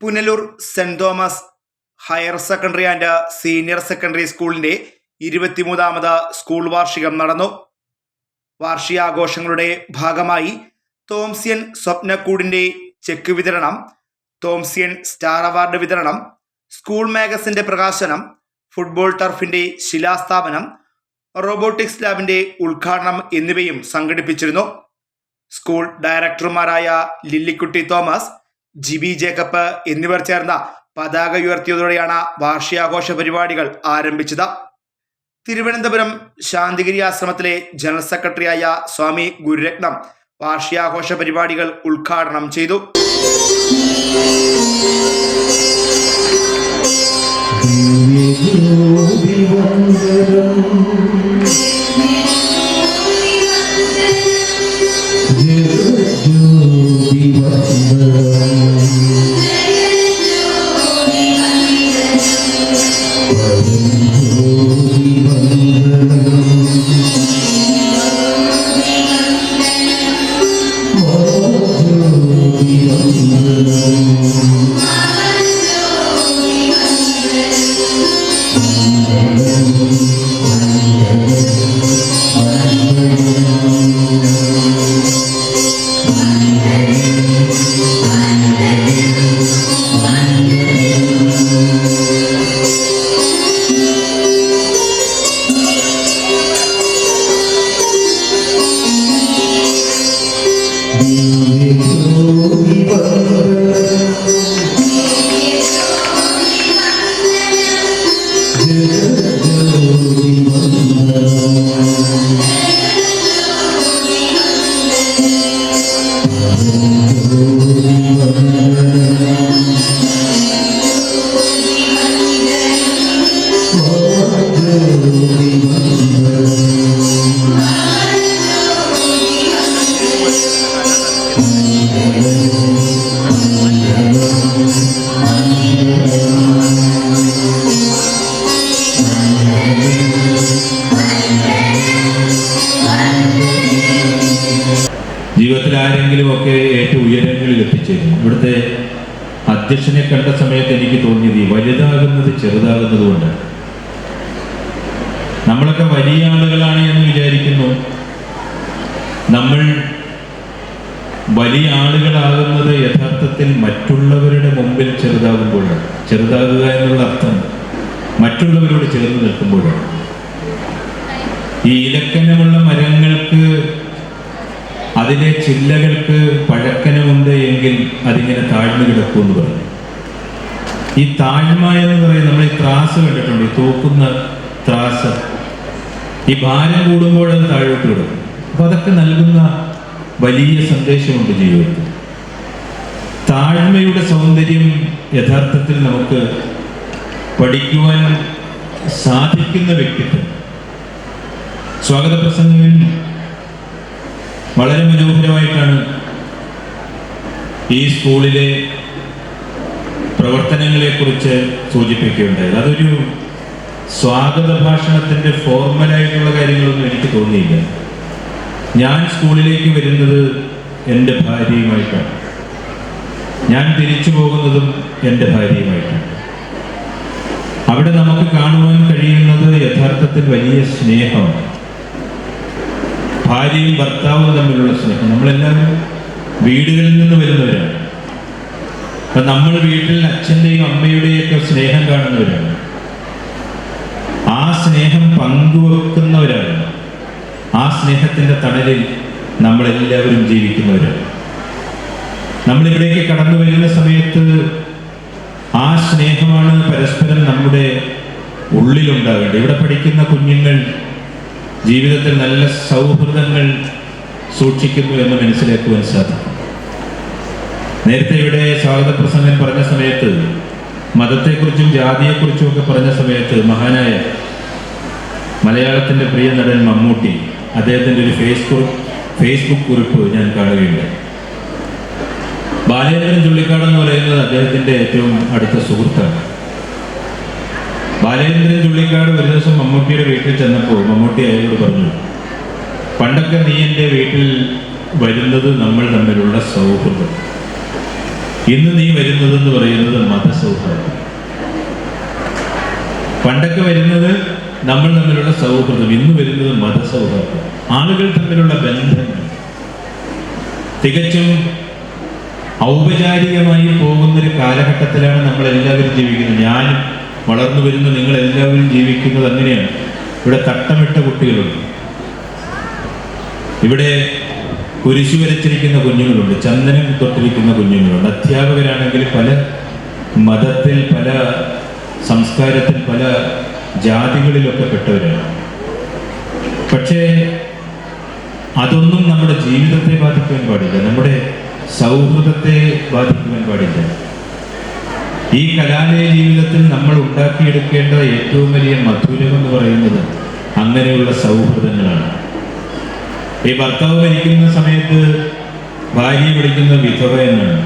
Punalur Saint Thomas higher secondary and senior secondary സ്കൂളിന്റെ ഇരുപത്തിമൂന്നാമത് school വാർഷികം നടന്നു. വാർഷികാഘോഷങ്ങളുടെ ഭാഗമായി തോംസ്യൻ സ്വപ്നക്കൂടിന്റെ ചെക്ക് വിതരണം തോംസ്യൻ സ്റ്റാർ അവാർഡ് വിതരണം സ്കൂൾ മാഗസിന്റെ പ്രകാശനം ഫുട്ബോൾ ടർഫിന്റെ ശിലാസ്ഥാപനം റോബോട്ടിക്സ് ലാബിന്റെ ഉദ്ഘാടനം എന്നിവയും സംഘടിപ്പിച്ചിരുന്നു. സ്കൂൾ ഡയറക്ടർമാരായ ലില്ലിക്കുട്ടി തോമസ് ജിബി ജേക്കബ് എന്നിവർ ചേർന്ന പതാക ഉയർത്തിയതോടെയാണ് വാർഷികാഘോഷ പരിപാടികൾ ആരംഭിച്ചത്. തിരുവനന്തപുരം ശാന്തിഗിരി ആശ്രമത്തിലെ ജനറൽ സെക്രട്ടറിയായ സ്വാമി ഗുരുരത്നം വാർഷികാഘോഷ പരിപാടികൾ ഉദ്ഘാടനം ചെയ്തു. ഇവിടുത്തെ അധ്യക്ഷനെ കണ്ട സമയത്ത് എനിക്ക് തോന്നിയത് ഈ വലുതാകുന്നത് ചെറുതാകുന്നത് കൊണ്ട്. നമ്മളൊക്കെ വലിയ ആളുകളാണ് എന്ന് വിചാരിക്കുന്നു. നമ്മൾ വലിയ ആളുകളാകുന്നത് യഥാർത്ഥത്തിൽ മറ്റുള്ളവരുടെ മുമ്പിൽ ചെറുതാകുമ്പോഴാണ്. ചെറുതാകുക എന്നുള്ള അർത്ഥം മറ്റുള്ളവരോട് ചേർന്ന് നിൽക്കുമ്പോഴാണ്. ഈ ഇലക്കനമുള്ള മരങ്ങൾക്ക് അതിലെ ചില്ലകൾക്ക് പഴക്കനമുണ്ട് എങ്കിൽ അതിങ്ങനെ താഴ്ന്നു കിടക്കും എന്ന് പറഞ്ഞു. ഈ താഴ്മ എന്ന് പറയുന്നത് നമ്മൾ ഈ ത്രാസ് കണ്ടിട്ടുണ്ട് ഈ തൂക്കുന്ന ത്രാസ്. ഈ ഭാരം കൂടുമ്പോൾ അത് താഴോട്ട് കിടക്കും. അപ്പൊ അതൊക്കെ നൽകുന്ന വലിയ സന്ദേശമുണ്ട് ജീവിതത്തിൽ. താഴ്മയുടെ സൗന്ദര്യം യഥാർത്ഥത്തിൽ നമുക്ക് പഠിക്കുവാൻ സാധിക്കുന്ന വ്യക്തിത്വം. സ്വാഗത പ്രസംഗൻ വളരെ മനോഹരമായിട്ടാണ് ഈ സ്കൂളിലെ പ്രവർത്തനങ്ങളെക്കുറിച്ച് സൂചിപ്പിക്കുകയുണ്ടായത്. അതൊരു സ്വാഗത ഭാഷണത്തിന്റെ ഫോർമലായിട്ടുള്ള കാര്യങ്ങളൊന്നും എനിക്ക് തോന്നിയില്ല. ഞാൻ സ്കൂളിലേക്ക് വരുന്നത് എന്റെ ഭാര്യയുമായിട്ടാണ്. ഞാൻ തിരിച്ചു പോകുന്നതും എന്റെ ഭാര്യയുമായിട്ടാണ്. അവിടെ നമുക്ക് കാണുവാൻ കഴിയുന്നത് യഥാർത്ഥത്തിൽ വലിയ സ്നേഹമാണ്. ഭാര്യയും ഭർത്താവും തമ്മിലുള്ള സ്നേഹം. നമ്മളെല്ലാവരും വീടുകളിൽ നിന്ന് വരുന്നവരാണ്. അപ്പൊ നമ്മൾ വീട്ടിൽ അച്ഛന്റെയും അമ്മയുടെയും ഒക്കെ സ്നേഹം കാണുന്നവരാണ്. ആ സ്നേഹം പങ്കുവെക്കുന്നവരാണ്. ആ സ്നേഹത്തിന്റെ തണലിൽ നമ്മളെല്ലാവരും ജീവിക്കുന്നവരാണ്. നമ്മളിവിടേക്ക് കടന്നു വരുന്ന സമയത്ത് ആ സ്നേഹമാണ് പരസ്പരം നമ്മുടെ ഉള്ളിലുണ്ടാകേണ്ടത്. ഇവിടെ പഠിക്കുന്ന കുഞ്ഞുങ്ങൾ ജീവിതത്തിൽ നല്ല സൗഹൃദങ്ങൾ സൂക്ഷിക്കുന്നു എന്ന് മനസ്സിലാക്കുവാൻ സാധിക്കും. നേരത്തെ ഇവിടെ സ്വാഗത പ്രസംഗം പറഞ്ഞ സമയത്ത് മതത്തെക്കുറിച്ചും ജാതിയെക്കുറിച്ചും ഒക്കെ പറഞ്ഞ സമയത്ത് മഹാനായ മലയാളത്തിന്റെ പ്രിയ നടൻ മമ്മൂട്ടി അദ്ദേഹത്തിന്റെ ഒരു ഫേസ്ബുക്ക് ഫേസ്ബുക്ക് കുറിപ്പ് ഞാൻ കാണുകയുണ്ടായി. ബാലേന്ദ്രൻ ചുള്ളിക്കാട് എന്ന് പറയുന്നത് അദ്ദേഹത്തിന്റെ ഏറ്റവും അടുത്ത സുഹൃത്താണ്. ബാലേന്ദ്രൻ ചുള്ളിക്കാട് ഒരു ദിവസം മമ്മൂട്ടിയുടെ വീട്ടിൽ ചെന്നപ്പോൾ മമ്മൂട്ടി അയാളോട് പറഞ്ഞു പണ്ടൊക്കെ നീ എന്റെ വീട്ടിൽ വരുന്നത് നമ്മൾ തമ്മിലുള്ള സൗഹൃദം. ഇന്ന് നീ വരുന്നതെന്ന് പറയുന്നത് മതസൗഹൃദം പണ്ടൊക്കെ വരുന്നത് നമ്മൾ തമ്മിലുള്ള സൗഹൃദം ഇന്ന് വരുന്നത് മതസൗഹൃദം ആളുകൾ തമ്മിലുള്ള ബന്ധങ്ങൾ തികച്ചും ഔപചാരികമായി പോകുന്ന ഒരു കാലഘട്ടത്തിലാണ് നമ്മൾ എല്ലാവരും ജീവിക്കുന്നത്. ഞാനും വളർന്നു വരുന്ന നിങ്ങൾ എല്ലാവരും ജീവിക്കുന്നത് അങ്ങനെയാണ്. ഇവിടെ തട്ടമിട്ട കുട്ടികളുണ്ട്. ഇവിടെ കുരിശു വരച്ചിരിക്കുന്ന കുഞ്ഞുങ്ങളുണ്ട്. ചന്ദനം തൊട്ടിരിക്കുന്ന കുഞ്ഞുങ്ങളുണ്ട്. അധ്യാപകരാണെങ്കിൽ പല മതത്തിൽ പല സംസ്കാരത്തിൽ പല ജാതികളിലൊക്കെ പെട്ടവരാണ്. പക്ഷേ അതൊന്നും നമ്മുടെ ജീവിതത്തെ ബാധിക്കാൻ പാടില്ല. നമ്മുടെ സൗഹൃദത്തെ ബാധിക്കുവാൻ പാടില്ല. ഈ കലാലയ ജീവിതത്തിൽ നമ്മൾ ഉണ്ടാക്കിയെടുക്കേണ്ട ഏറ്റവും വലിയ മധുരം എന്ന് പറയുന്നത് അങ്ങനെയുള്ള സൗഹൃദങ്ങളാണ്. ഈ ഭർത്താവ് മരിക്കുന്ന സമയത്ത് ഭാര്യ വിളിക്കുന്ന വിധവ എന്നാണ്.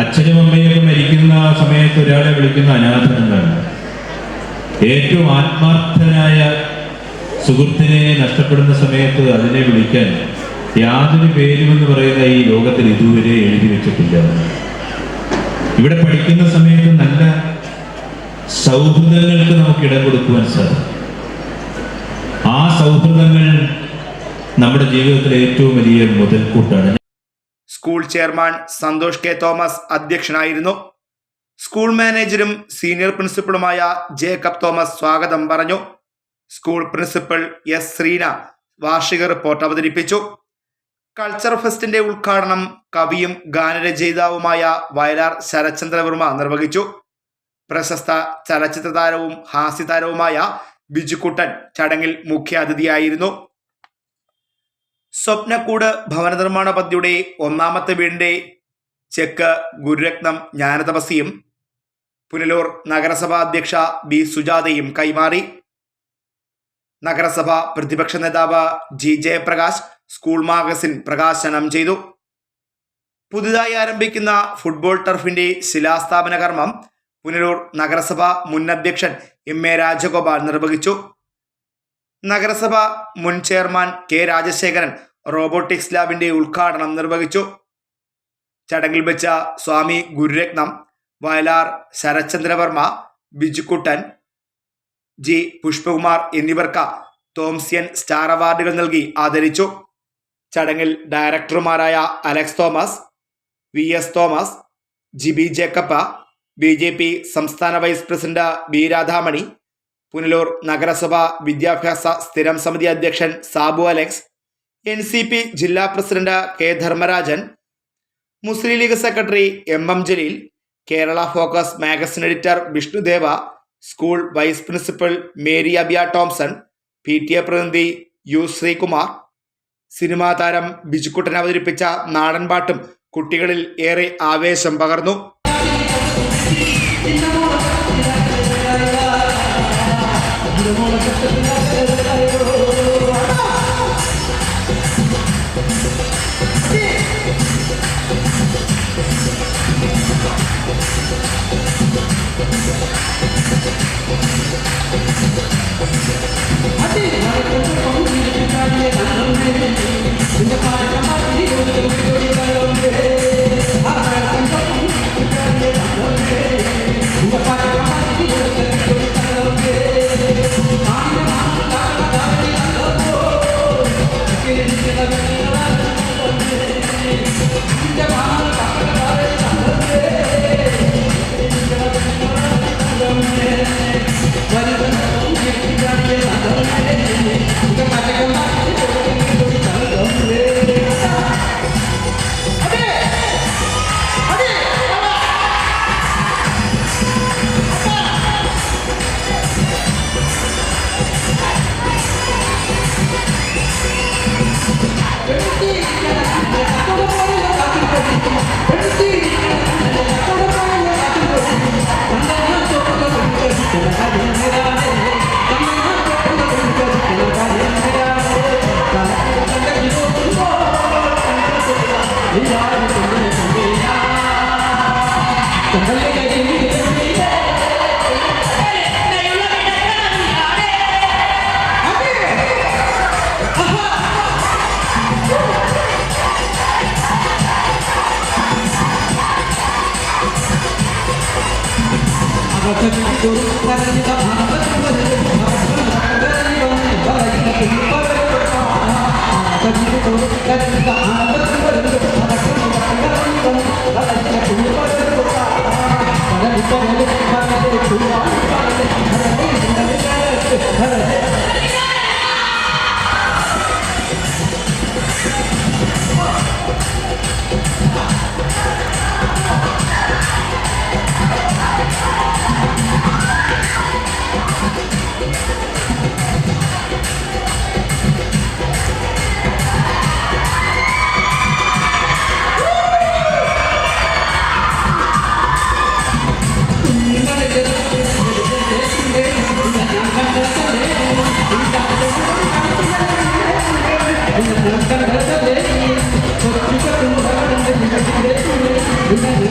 അച്ഛനും അമ്മയൊക്കെ മരിക്കുന്ന സമയത്ത് ഒരാളെ വിളിക്കുന്ന അനാഥൻ എന്നാണ്. ഏറ്റവും ആത്മാർത്ഥനായ സുഹൃത്തിനെ നഷ്ടപ്പെടുന്ന സമയത്ത് അതിനെ വിളിക്കാൻ യാതൊരു പേരുമെന്ന് പറയുന്ന ഈ ലോകത്തിൽ ഇതുവരെ എഴുതി വെച്ചിട്ടില്ല. ഇവിടെ പഠിക്കുന്ന സമയത്ത് നല്ല സൗഹൃദങ്ങൾക്ക് നമുക്ക് ഇടം കൊടുക്കുവാൻ സാധിക്കും. ആ സൗഹൃദങ്ങൾ നമ്മുടെ ജീവിതത്തിലെ ഏറ്റവും വലിയ മുതൽക്കൂട്ടാണ്. School chairman Santhosh K Thomas അധ്യക്ഷനായിരുന്നു. സ്കൂൾ മാനേജരും സീനിയർ പ്രിൻസിപ്പളുമായ ജേക്കബ് തോമസ് സ്വാഗതം പറഞ്ഞു. സ്കൂൾ പ്രിൻസിപ്പൽ എസ് ശ്രീന വാർഷിക റിപ്പോർട്ട് അവതരിപ്പിച്ചു. കൾച്ചർ ഫെസ്റ്റിന്റെ ഉദ്ഘാടനം കവിയും ഗാനരചയിതാവുമായ വയലാർ ശരത്ചന്ദ്രവർമ്മ നിർവഹിച്ചു. പ്രശസ്ത ചലച്ചിത്ര താരവും ഹാസ്യതാരവുമായ ബിജുക്കുട്ടൻ ചടങ്ങിൽ മുഖ്യാതിഥിയായിരുന്നു. സ്വപ്നക്കൂട് ഭവന നിർമ്മാണ പദ്ധതിയുടെ ഒന്നാമത്തെ വീടിന്റെ ചെക്ക് ഗുരുരത്നം ജ്ഞാനതപസിയും പുനലൂർ നഗരസഭാ അധ്യക്ഷ ബി സുജാതയും കൈമാറി. നഗരസഭ പ്രതിപക്ഷ നേതാവ് ജി ജയപ്രകാശ് സ്കൂൾ മാഗസിൻ പ്രകാശനം ചെയ്തു. പുതുതായി ആരംഭിക്കുന്ന ഫുട്ബോൾ ടർഫിന്റെ ശിലാസ്ഥാപന കർമ്മം പുനലൂർ നഗരസഭ മുൻ അധ്യക്ഷൻ എം എ രാജഗോപാൽ നിർവഹിച്ചു. നഗരസഭ മുൻ ചെയർമാൻ കെ രാജശേഖരൻ റോബോട്ടിക്സ് ലാബിന്റെ ഉദ്ഘാടനം നിർവഹിച്ചു. ചടങ്ങിൽ വെച്ച സ്വാമി ഗുരുരത്നം വയലാർ ശരത്ചന്ദ്രവർമ്മ ബിജുക്കുട്ടൻ ജി. പുഷ്പകുമാർ എന്നിവർക്ക് തോംസ്യൻ സ്റ്റാർ അവാർഡുകൾ നൽകി ആദരിച്ചു. ചടങ്ങിൽ ഡയറക്ടർമാരായ Alex Thomas V. S. Thomas GB ജേക്കപ്പ B. J. P. സംസ്ഥാന vice president B. Radhamani Punalur നഗരസഭ വിദ്യാഭ്യാസ സ്ഥിരം സമിതി അധ്യക്ഷൻ Sabu Alex N. C. P. ജില്ലാ president K. Dharmarajan Muslim League secretary M. M. Jaleel Kerala Focus magazine editor Vishnudeva school vice principal Mary Abiya Thomson P T A പ്രതിനിധി U Sreekumar cinema താരം ബിജുക്കുട്ടൻ അവതരിപ്പിച്ച നാടൻപാട്ടും കുട്ടികളിൽ ഏറെ ആവേശം പകർന്നു. ¡Vamos! let the go. Yeah.